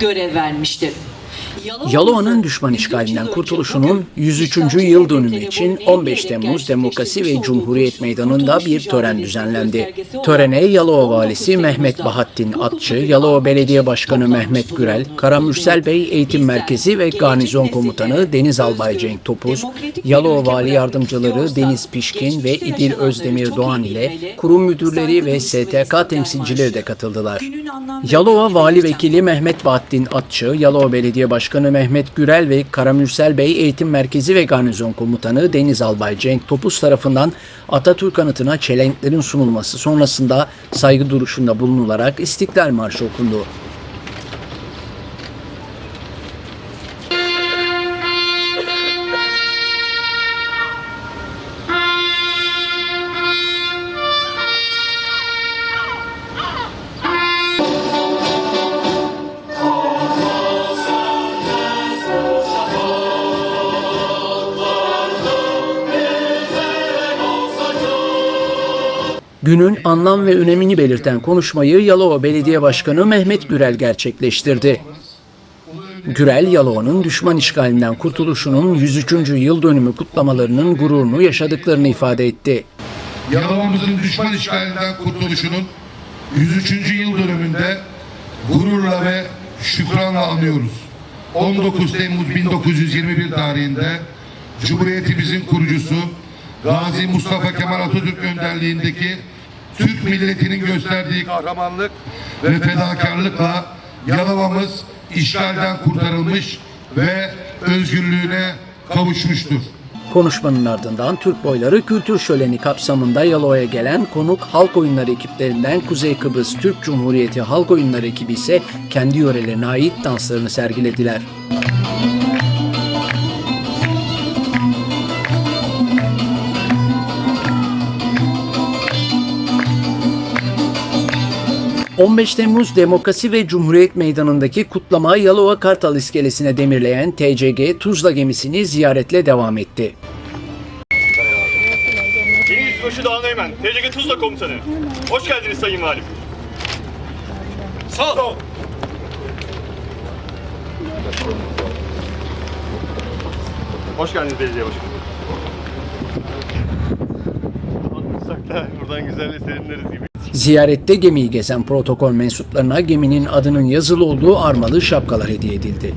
görev vermiştir. Yalova'nın düşman işgalinden kurtuluşunun 103. yıl dönümü için 15 Temmuz Demokrasi ve Cumhuriyet Meydanı'nda bir tören düzenlendi. Törene Yalova Valisi Mehmet Bahattin Atçı, Yalova Belediye Başkanı Mehmet Gürel, Karamürsel Bey Eğitim Merkezi ve Garnizon Komutanı Deniz Albay Cenk Topuz, Yalova Vali Yardımcıları Deniz Pişkin ve İdil Özdemir Doğan ile kurum müdürleri ve STK temsilcileri de katıldılar. Yalova Vali Vekili Mehmet Bahattin Atçı, Yalova Belediye Başkanı Mehmet Gürel ve Karamürsel Bey Eğitim Merkezi ve Garnizon Komutanı Deniz Albay Cenk Topuz tarafından Atatürk anıtına çelenklerin sunulması sonrasında saygı duruşunda bulunularak İstiklal Marşı okundu. Günün anlam ve önemini belirten konuşmayı Yalova Belediye Başkanı Mehmet Gürel gerçekleştirdi. Gürel, Yalova'nın düşman işgalinden kurtuluşunun 103. yıl dönümü kutlamalarının gururunu yaşadıklarını ifade etti. Yalova'mızın düşman işgalinden kurtuluşunun 103. yıl dönümünde gururla ve şükranla anıyoruz. 19 Temmuz 1921 tarihinde Cumhuriyetimizin kurucusu Gazi Mustafa Kemal Atatürk önderliğindeki Türk milletinin gösterdiği kahramanlık ve fedakarlıkla Yalova'mız işgalden kurtarılmış ve özgürlüğüne kavuşmuştur. Konuşmanın ardından Türk Boyları Kültür Şöleni kapsamında Yalova'ya gelen konuk halk oyunları ekiplerinden Kuzey Kıbrıs Türk Cumhuriyeti Halk Oyunları ekibi ise kendi yörelerine ait danslarını sergilediler. ...15 Temmuz Demokrasi ve Cumhuriyet Meydanı'ndaki kutlama Yalova Kartal iskelesine demirleyen TCG Tuzla gemisini ziyaretle devam etti. Yeni Yüzbaşı Dağın Eymen, TCG Tuzla Komutanı. Hoş geldiniz Sayın Valim. Sağ ol. Hoş geldiniz belediye başkanı. Anlatsak da buradan güzel serinleriz gibi. Ziyarette gemiyi gezen protokol mensuplarına geminin adının yazılı olduğu armalı şapkalar hediye edildi.